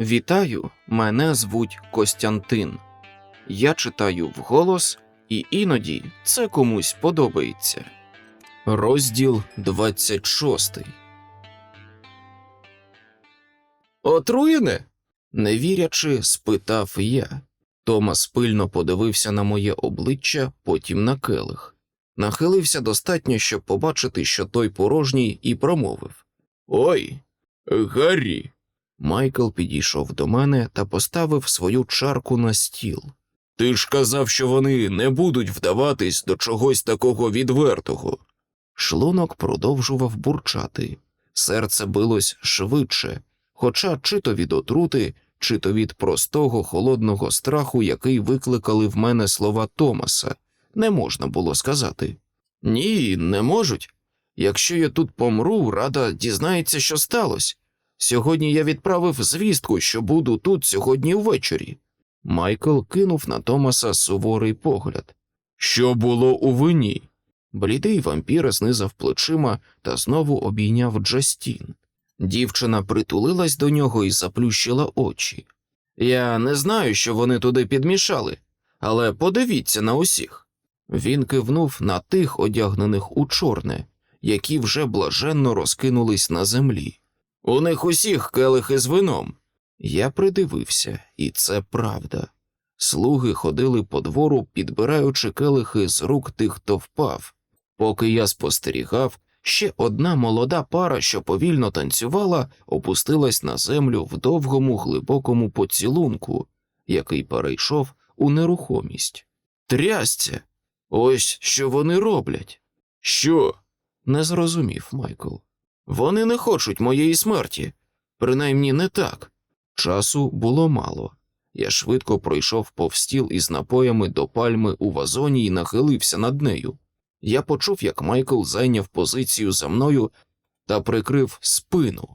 Вітаю, мене звуть Костянтин. Я читаю вголос, і іноді це комусь подобається. Розділ 26. Отруєне? невірячи, спитав я. Томас пильно подивився на моє обличчя, потім на келих. Нахилився достатньо, щоб побачити, що той порожній, і промовив Ой, Гаррі. Майкл підійшов до мене та поставив свою чарку на стіл. Ти ж казав, що вони не будуть вдаватись до чогось такого відвертого. Шлунок продовжував бурчати. Серце билось швидше, хоча чи то від отрути, чи то від простого холодного страху, який викликали в мене слова Томаса, не можна було сказати. Ні, не можуть. Якщо я тут помру, рада дізнається, що сталося. Сьогодні я відправив звістку, що буду тут сьогодні ввечері. Майкл кинув на Томаса суворий погляд. Що було у вині? Блідий вампір знизав плечима та знову обійняв Джастін. Дівчина притулилась до нього і заплющила очі. Я не знаю, що вони туди підмішали, але подивіться на усіх. Він кивнув на тих, одягнених у чорне, які вже блаженно розкинулись на землі. У них усіх келихи з вином. Я придивився, і це правда. Слуги ходили по двору, підбираючи келихи з рук тих, хто впав. Поки я спостерігав, ще одна молода пара, що повільно танцювала, опустилась на землю в довгому глибокому поцілунку, який перейшов у нерухомість. Трясця! Ось що вони роблять. Що? не зрозумів Майкл. Вони не хочуть моєї смерті, принаймні не так. Часу було мало. Я швидко пройшов повз стіл із напоями до пальми у вазоні і нахилився над нею. Я почув, як Майкл зайняв позицію за мною та прикрив спину,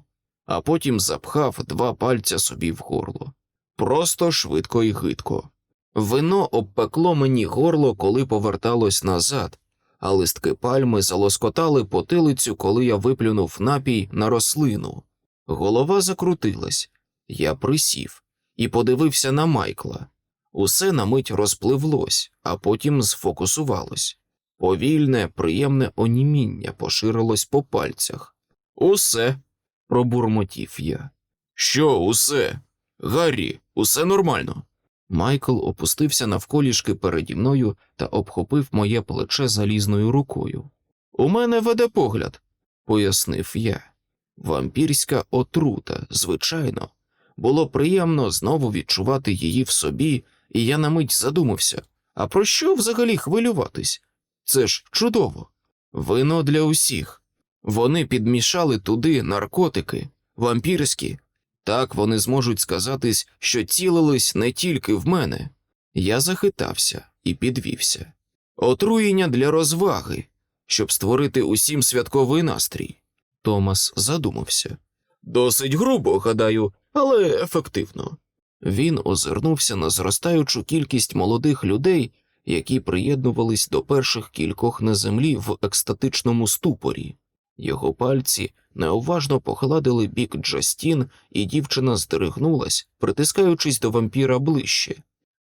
а потім запхав два пальця собі в горло. Просто швидко і гидко. Вино обпекло мені горло, коли поверталось назад, а листки пальми залоскотали потилицю, коли я виплюнув напій на рослину. Голова закрутилась, я присів і подивився на Майкла. Усе на мить розпливлось, а потім сфокусувалось. Повільне, приємне оніміння поширилось по пальцях. Усе, пробурмотів я. Що, усе? Гаррі, усе нормально. Майкл опустився навколішки переді мною та обхопив моє плече залізною рукою. У мене веде погляд, пояснив я. Вампірська отрута, звичайно, було приємно знову відчувати її в собі, і я на мить задумався а про що взагалі хвилюватись? Це ж чудово. Вино для усіх. Вони підмішали туди наркотики, вампірські. Так вони зможуть сказатись, що цілились не тільки в мене. Я захитався і підвівся. Отруєння для розваги, щоб створити усім святковий настрій. Томас задумався. Досить грубо, гадаю, але ефективно. Він озирнувся на зростаючу кількість молодих людей, які приєднувались до перших кількох на землі в екстатичному ступорі. Його пальці неуважно погладили бік Джастін, і дівчина здригнулась, притискаючись до вампіра ближче.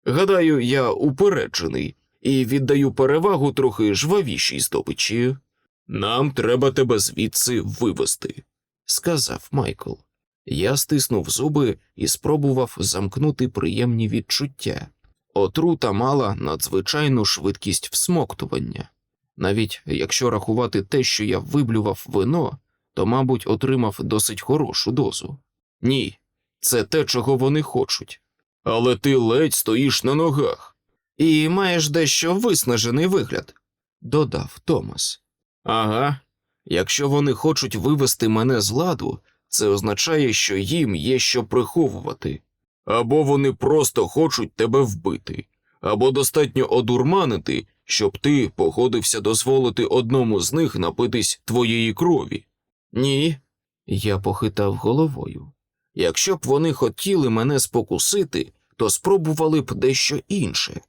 Гадаю, я упереджений і віддаю перевагу трохи жвавішій здобичі. Нам треба тебе звідси вивести, сказав Майкл. Я стиснув зуби і спробував замкнути приємні відчуття. Отрута мала надзвичайну швидкість всмоктування. Навіть якщо рахувати те, що я виблював вино, то, мабуть, отримав досить хорошу дозу. Ні, це те, чого вони хочуть. Але ти ледь стоїш на ногах. І маєш дещо виснажений вигляд, додав Томас. Ага, якщо вони хочуть вивести мене з ладу, це означає, що їм є що приховувати. Або вони просто хочуть тебе вбити, або достатньо одурманити, щоб ти погодився дозволити одному з них напитись твоєї крові. Ні, я похитав головою. Якщо б вони хотіли мене спокусити, то спробували б дещо інше.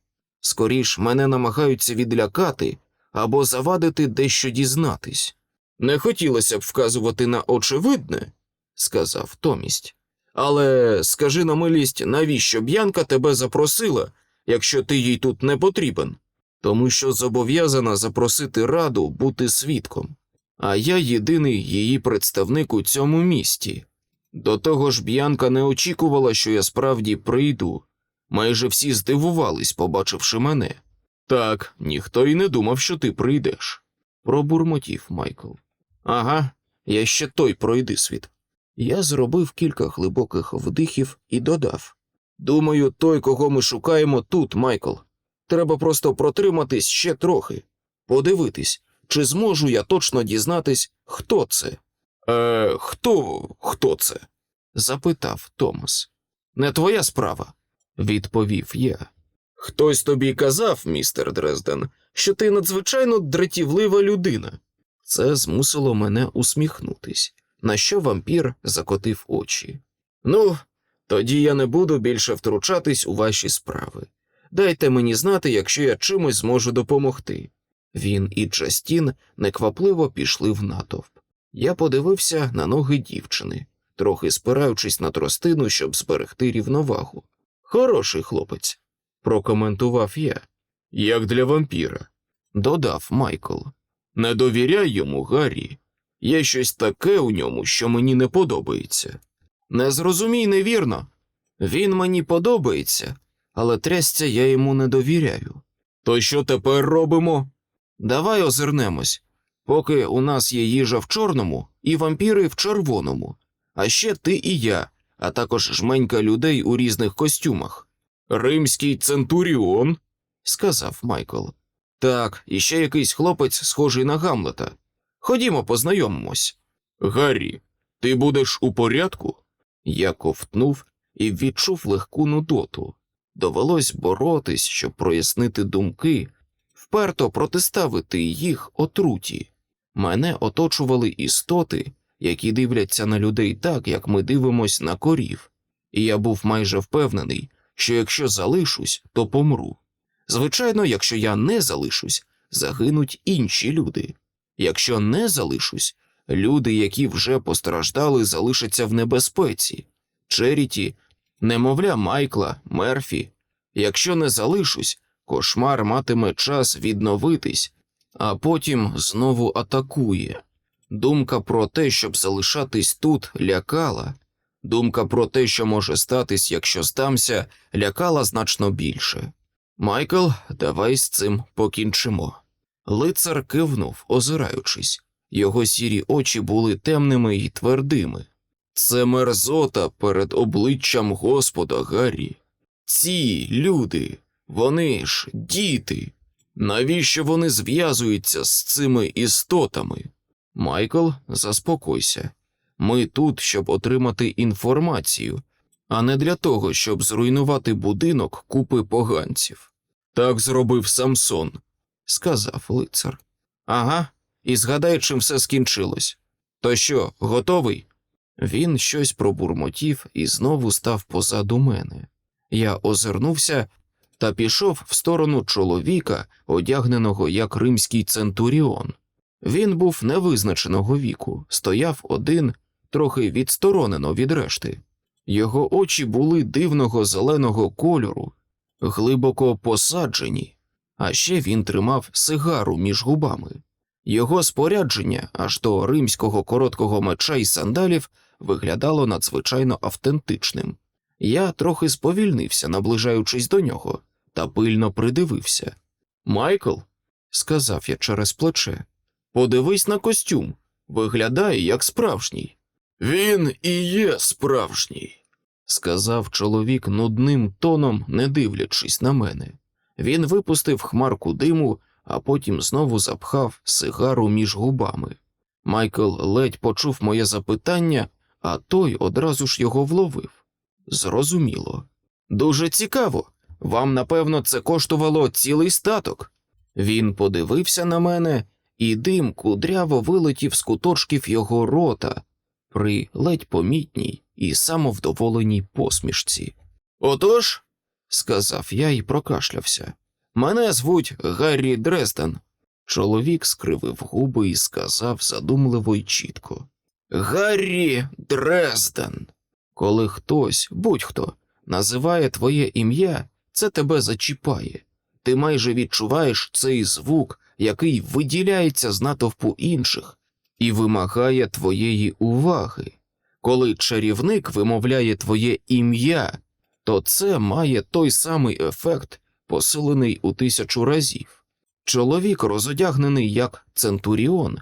Скоріш мене намагаються відлякати або завадити дещо дізнатись. Не хотілося б вказувати на очевидне, сказав Томість, Але скажи на милість, навіщо Б'янка тебе запросила, якщо ти їй тут не потрібен? Тому що зобов'язана запросити раду бути свідком, а я єдиний її представник у цьому місті. До того ж, Б'янка не очікувала, що я справді прийду. Майже всі здивувались, побачивши мене. Так, ніхто й не думав, що ти прийдеш, пробурмотів Майкл. Ага, я ще той пройди світ. Я зробив кілька глибоких вдихів і додав: Думаю, той, кого ми шукаємо тут, Майкл. Треба просто протриматись ще трохи, подивитись, чи зможу я точно дізнатись, хто це. Е, хто хто це? запитав Томас. Не твоя справа, відповів я. Хтось тобі казав, містер Дрезден, що ти надзвичайно дратівлива людина. Це змусило мене усміхнутись, на що вампір закотив очі. Ну, тоді я не буду більше втручатись у ваші справи. Дайте мені знати, якщо я чимось зможу допомогти. Він і Джастін неквапливо пішли в натовп. Я подивився на ноги дівчини, трохи спираючись на тростину, щоб зберегти рівновагу. Хороший хлопець, прокоментував я. Як для вампіра, додав Майкл. Не довіряй йому, Гаррі. Є щось таке у ньому, що мені не подобається. Не зрозумій невірно. Він мені подобається, але трясця я йому не довіряю. То що тепер робимо? Давай озирнемось, поки у нас є їжа в чорному і вампіри в червоному, а ще ти і я, а також жменька людей у різних костюмах. Римський центуріон, сказав Майкл. Так, і ще якийсь хлопець, схожий на Гамлета. Ходімо, познайомимось. Гаррі, ти будеш у порядку? Я ковтнув і відчув легку нудоту. Довелось боротись, щоб прояснити думки, вперто протиставити їх отруті. Мене оточували істоти, які дивляться на людей так, як ми дивимось на корів, і я був майже впевнений, що якщо залишусь, то помру. Звичайно, якщо я не залишусь, загинуть інші люди. Якщо не залишусь, люди, які вже постраждали, залишаться в небезпеці. Черіті, немовля Майкла, Мерфі. Якщо не залишусь, кошмар матиме час відновитись, а потім знову атакує. Думка про те, щоб залишатись тут, лякала. Думка про те, що може статись, якщо здамся, лякала значно більше. Майкл, давай з цим покінчимо. Лицар кивнув, озираючись. Його сірі очі були темними і твердими. Це мерзота перед обличчям Господа Гаррі. Ці люди, вони ж діти. Навіщо вони зв'язуються з цими істотами? Майкл, заспокойся. Ми тут, щоб отримати інформацію, а не для того, щоб зруйнувати будинок купи поганців. Так зробив Самсон, сказав лицар. Ага, і згадай, чим все скінчилось. То що, готовий? Він щось пробурмотів і знову став позаду мене. Я озирнувся та пішов в сторону чоловіка, одягненого як римський центуріон. Він був невизначеного віку, стояв один, трохи відсторонено від решти. Його очі були дивного зеленого кольору, глибоко посаджені, а ще він тримав сигару між губами. Його спорядження аж до римського короткого меча і сандалів виглядало надзвичайно автентичним. Я трохи сповільнився, наближаючись до нього, та пильно придивився. Майкл, сказав я через плече, подивись на костюм. Виглядає як справжній. Він і є справжній, сказав чоловік нудним тоном, не дивлячись на мене. Він випустив хмарку диму, а потім знову запхав сигару між губами. Майкл ледь почув моє запитання, а той одразу ж його вловив. Зрозуміло. Дуже цікаво. Вам, напевно, це коштувало цілий статок. Він подивився на мене, і дим кудряво вилетів з куточків його рота при ледь помітній і самовдоволеній посмішці. Отож, сказав я і прокашлявся. Мене звуть Гаррі Дрезден. Чоловік скривив губи і сказав задумливо й чітко. Гаррі Дрезден. Коли хтось, будь-хто, називає твоє ім'я, це тебе зачіпає. Ти майже відчуваєш цей звук, який виділяється з натовпу інших, і вимагає твоєї уваги. Коли чарівник вимовляє твоє ім'я, то це має той самий ефект, посилений у тисячу разів. Чоловік, розодягнений як Центуріон,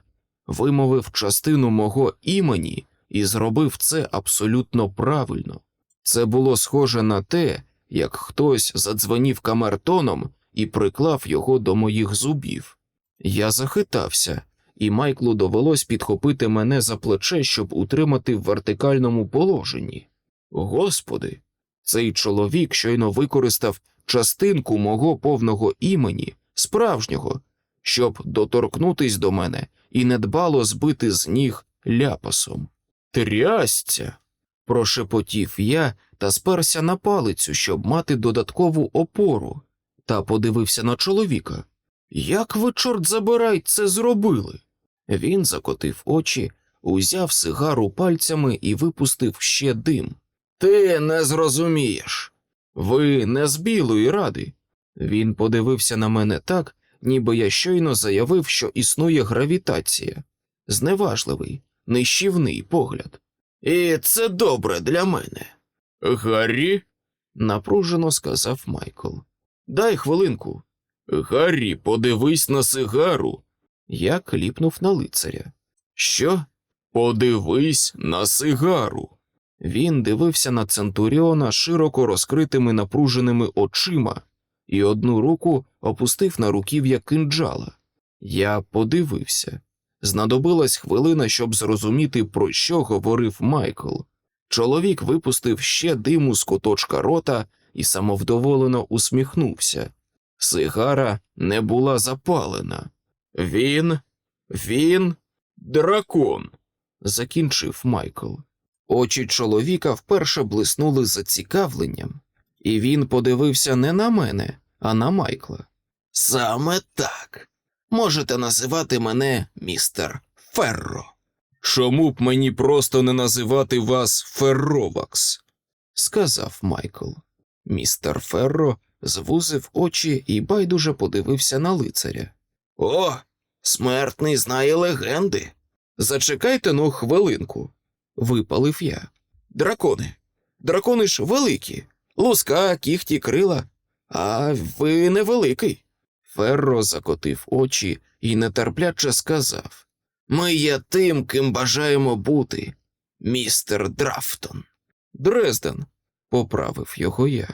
вимовив частину мого імені і зробив це абсолютно правильно. Це було схоже на те, як хтось задзвонів камертоном і приклав його до моїх зубів. Я захитався, і Майклу довелось підхопити мене за плече, щоб утримати в вертикальному положенні. Господи, цей чоловік щойно використав частинку мого повного імені, справжнього, щоб доторкнутись до мене і недбало збити з ніг ляпасом. Трясця. прошепотів я та сперся на палицю, щоб мати додаткову опору, та подивився на чоловіка. Як ви, чорт забирай, це зробили? Він закотив очі, узяв сигару пальцями і випустив ще дим. Ти не зрозумієш. Ви не з білої ради. Він подивився на мене так, ніби я щойно заявив, що існує гравітація, зневажливий, нищівний погляд. І це добре для мене. Гаррі, напружено сказав Майкл. Дай хвилинку. Гаррі, подивись на сигару. Я кліпнув на лицаря. Що? Подивись на сигару. Він дивився на Центуріона широко розкритими напруженими очима і одну руку опустив на руків'я кинджала. Я подивився. Знадобилась хвилина, щоб зрозуміти, про що говорив Майкл. Чоловік випустив ще диму з куточка рота і самовдоволено усміхнувся. Сигара не була запалена. Він, він, дракон, закінчив Майкл. Очі чоловіка вперше блиснули зацікавленням, і він подивився не на мене, а на Майкла. Саме так. Можете називати мене містер Ферро. Чому б мені просто не називати вас Ферровакс? сказав Майкл. Містер Ферро звузив очі і байдуже подивився на лицаря. О, смертний знає легенди. Зачекайте ну хвилинку, випалив я. Дракони. Дракони ж великі. Луска, кіхті, крила. А ви невеликий. Ферро закотив очі і нетерпляче сказав Ми є тим, ким бажаємо бути, містер Драфтон. Дрезден, поправив його я.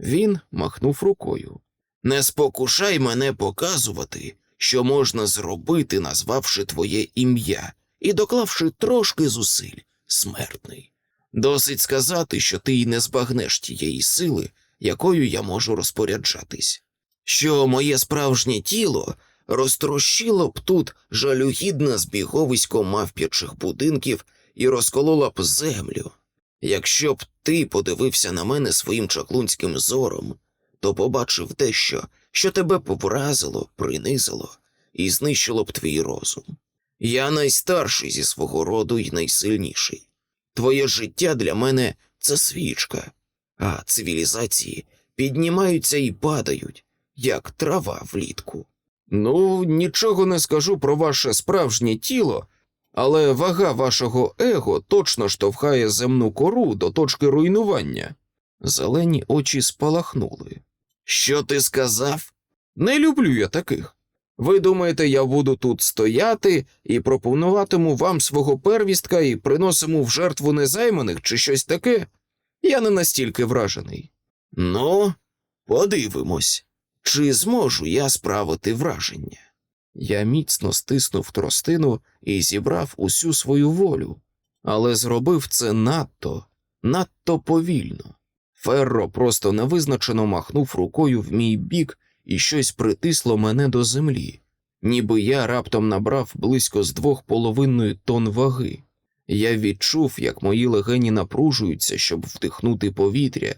Він махнув рукою. Не спокушай мене показувати, що можна зробити, назвавши твоє ім'я і доклавши трошки зусиль, смертний. Досить сказати, що ти й не збагнеш тієї сили, якою я можу розпоряджатись, що моє справжнє тіло розтрощило б тут жалюгідне збіговисько мавп'ячих будинків і розкололо б землю. Якщо б ти подивився на мене своїм чаклунським зором, то побачив дещо, що тебе б вразило, принизило і знищило б твій розум. Я найстарший зі свого роду і найсильніший. Твоє життя для мене це свічка, а цивілізації піднімаються і падають, як трава влітку. Ну, нічого не скажу про ваше справжнє тіло, але вага вашого его точно штовхає земну кору до точки руйнування. Зелені очі спалахнули. Що ти сказав? Не люблю я таких. Ви думаєте, я буду тут стояти і пропонуватиму вам свого первістка і приносиму в жертву незайманих чи щось таке? Я не настільки вражений. Ну, подивимось, чи зможу я справити враження. Я міцно стиснув тростину і зібрав усю свою волю, але зробив це надто, надто повільно. Ферро просто невизначено махнув рукою в мій бік і щось притисло мене до землі, ніби я раптом набрав близько з двох половиною тонн ваги. Я відчув, як мої легені напружуються, щоб вдихнути повітря.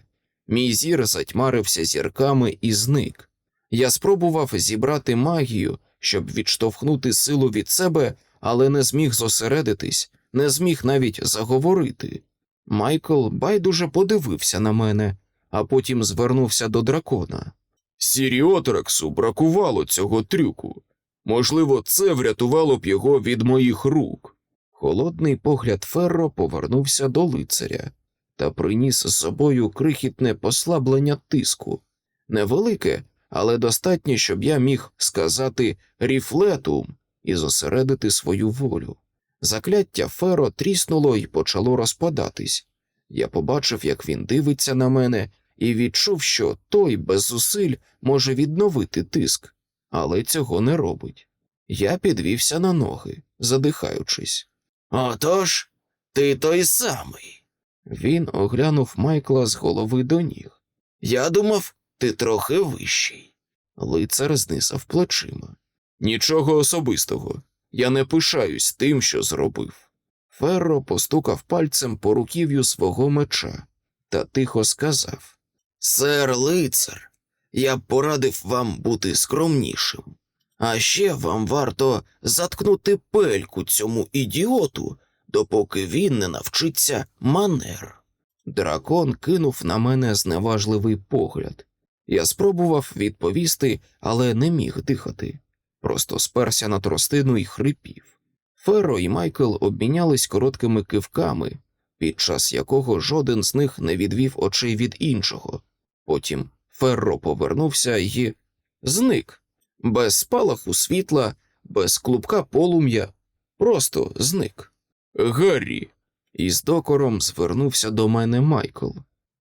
Мій зір затьмарився зірками і зник. Я спробував зібрати магію, щоб відштовхнути силу від себе, але не зміг зосередитись, не зміг навіть заговорити. Майкл байдуже подивився на мене, а потім звернувся до дракона. Сіріотрексу бракувало цього трюку. Можливо, це врятувало б його від моїх рук. Холодний погляд Ферро повернувся до лицаря та приніс з собою крихітне послаблення тиску. Невелике, але достатньо, щоб я міг сказати ріфлетум і зосередити свою волю. Закляття Феро тріснуло і почало розпадатись. Я побачив, як він дивиться на мене, і відчув, що той без зусиль може відновити тиск, але цього не робить. Я підвівся на ноги, задихаючись. Отож, ти той самий. Він оглянув Майкла з голови до ніг. Я думав, ти трохи вищий. Лицар знисав плечима. Нічого особистого. Я не пишаюсь тим, що зробив. Ферро постукав пальцем по руків'ю свого меча та тихо сказав: Сер лицар, я б порадив вам бути скромнішим. А ще вам варто заткнути пельку цьому ідіоту, допоки він не навчиться манер. Дракон кинув на мене зневажливий погляд. Я спробував відповісти, але не міг дихати. Просто сперся на тростину і хрипів. Феро і Майкл обмінялись короткими кивками, під час якого жоден з них не відвів очей від іншого. Потім Ферро повернувся і зник, без спалаху світла, без клубка полум'я, просто зник. Гаррі. Із докором звернувся до мене Майкл.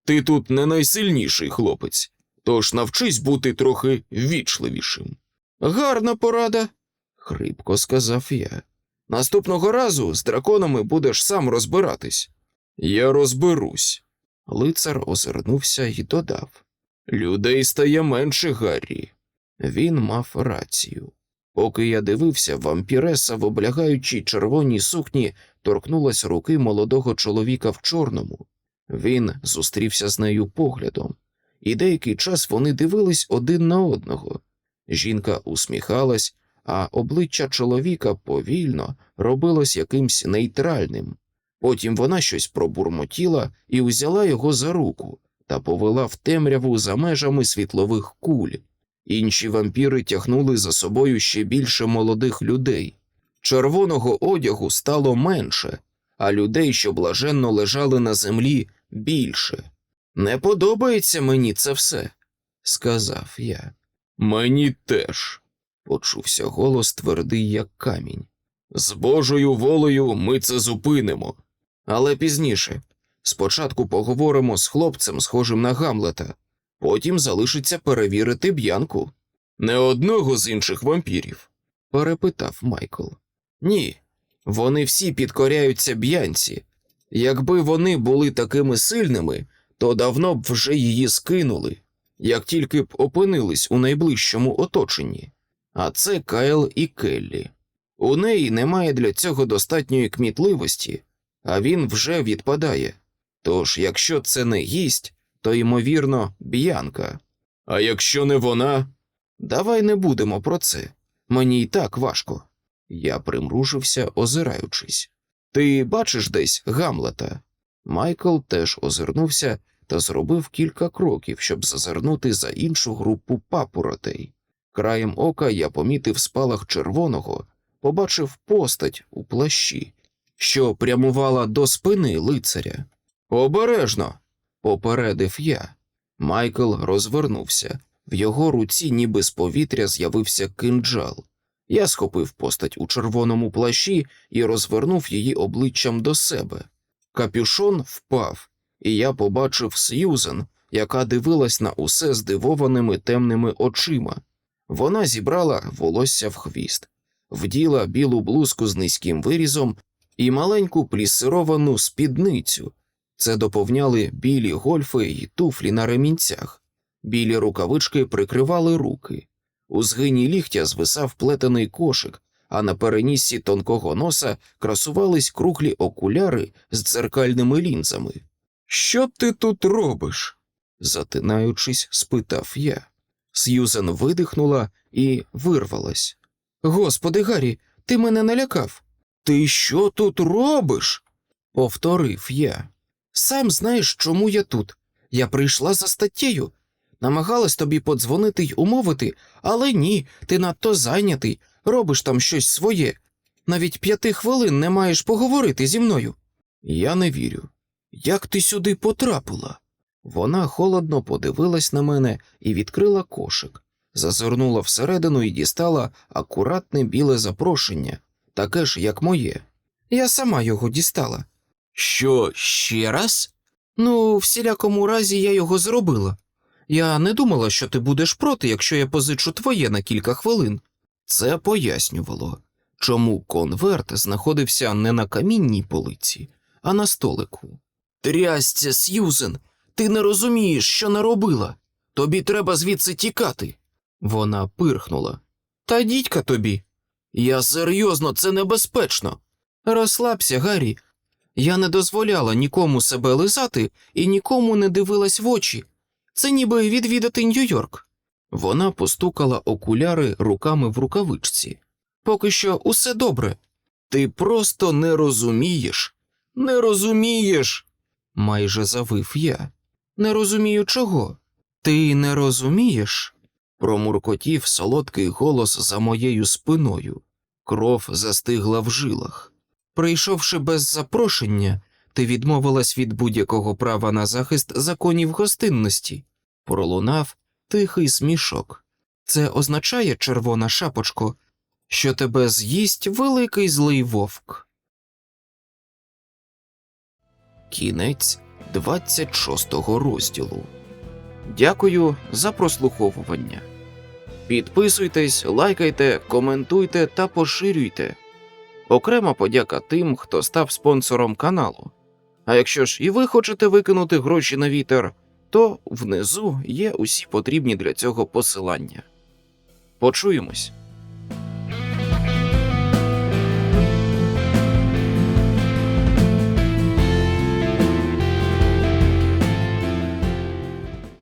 Ти тут не найсильніший хлопець, тож навчись бути трохи вічливішим. Гарна порада, хрипко сказав я. Наступного разу з драконами будеш сам розбиратись. Я розберусь. Лицар озирнувся і додав. Людей стає менше, Гаррі. Він мав рацію. Поки я дивився, вампіреса в облягаючій червоній сукні торкнулась руки молодого чоловіка в чорному. Він зустрівся з нею поглядом, і деякий час вони дивились один на одного. Жінка усміхалась, а обличчя чоловіка повільно робилось якимсь нейтральним. Потім вона щось пробурмотіла і узяла його за руку та повела в темряву за межами світлових куль. Інші вампіри тягнули за собою ще більше молодих людей. Червоного одягу стало менше, а людей, що блаженно лежали на землі, більше. Не подобається мені це все, сказав я. Мені теж, почувся голос твердий, як камінь. З Божою волею ми це зупинимо. Але пізніше. Спочатку поговоримо з хлопцем, схожим на Гамлета, потім залишиться перевірити б'янку. Не одного з інших вампірів? перепитав Майкл. Ні, вони всі підкоряються б'янці. Якби вони були такими сильними, то давно б вже її скинули, як тільки б опинились у найближчому оточенні. А це Кайл і Келлі. У неї немає для цього достатньої кмітливості, а він вже відпадає. Тож, якщо це не гість, то ймовірно б'янка. А якщо не вона, давай не будемо про це. Мені й так важко. Я примружився, озираючись. Ти бачиш десь Гамлета? Майкл теж озирнувся та зробив кілька кроків, щоб зазирнути за іншу групу папоротей. Краєм ока я помітив спалах червоного, побачив постать у плащі, що прямувала до спини лицаря. Обережно, попередив я. Майкл розвернувся. В його руці, ніби з повітря, з'явився кинджал. Я схопив постать у червоному плащі і розвернув її обличчям до себе. Капюшон впав, і я побачив Сьюзен, яка дивилась на усе здивованими темними очима. Вона зібрала волосся в хвіст, вділа білу блузку з низьким вирізом і маленьку плісировану спідницю. Це доповняли білі гольфи і туфлі на ремінцях. Білі рукавички прикривали руки. У згині ліктя звисав плетений кошик, а на переніссі тонкого носа красувались круглі окуляри з дзеркальними лінзами. Що ти тут робиш? затинаючись, спитав я. Сьюзен видихнула і вирвалась. Господи, Гаррі, ти мене налякав. Ти що тут робиш? повторив я. Сам знаєш, чому я тут. Я прийшла за статтєю. Намагалась тобі подзвонити й умовити, але ні, ти надто зайнятий, робиш там щось своє. Навіть п'яти хвилин не маєш поговорити зі мною. Я не вірю. Як ти сюди потрапила? Вона холодно подивилась на мене і відкрила кошик, зазирнула всередину і дістала акуратне біле запрошення, таке ж, як моє. Я сама його дістала. Що, ще раз? Ну, в всілякому разі я його зробила. Я не думала, що ти будеш проти, якщо я позичу твоє на кілька хвилин. Це пояснювало, чому конверт знаходився не на камінній полиці, а на столику. Трясця, Сьюзен, ти не розумієш, що наробила. Тобі треба звідси тікати. Вона пирхнула. Та дідька тобі. Я серйозно, це небезпечно. Розслабся, Гаррі. Я не дозволяла нікому себе лизати і нікому не дивилась в очі. Це ніби відвідати Нью-Йорк. Вона постукала окуляри руками в рукавичці. Поки що усе добре. Ти просто не розумієш. Не розумієш. майже завив я. Не розумію чого. Ти не розумієш? Промуркотів солодкий голос за моєю спиною. Кров застигла в жилах. Прийшовши без запрошення, ти відмовилась від будь-якого права на захист законів гостинності. Пролунав тихий смішок. Це означає, червона шапочко, що тебе з'їсть великий злий вовк. Кінець 26 розділу. Дякую за прослуховування. Підписуйтесь, лайкайте, коментуйте та поширюйте. Окрема подяка тим, хто став спонсором каналу. А якщо ж і ви хочете викинути гроші на вітер, то внизу є усі потрібні для цього посилання. Почуємось.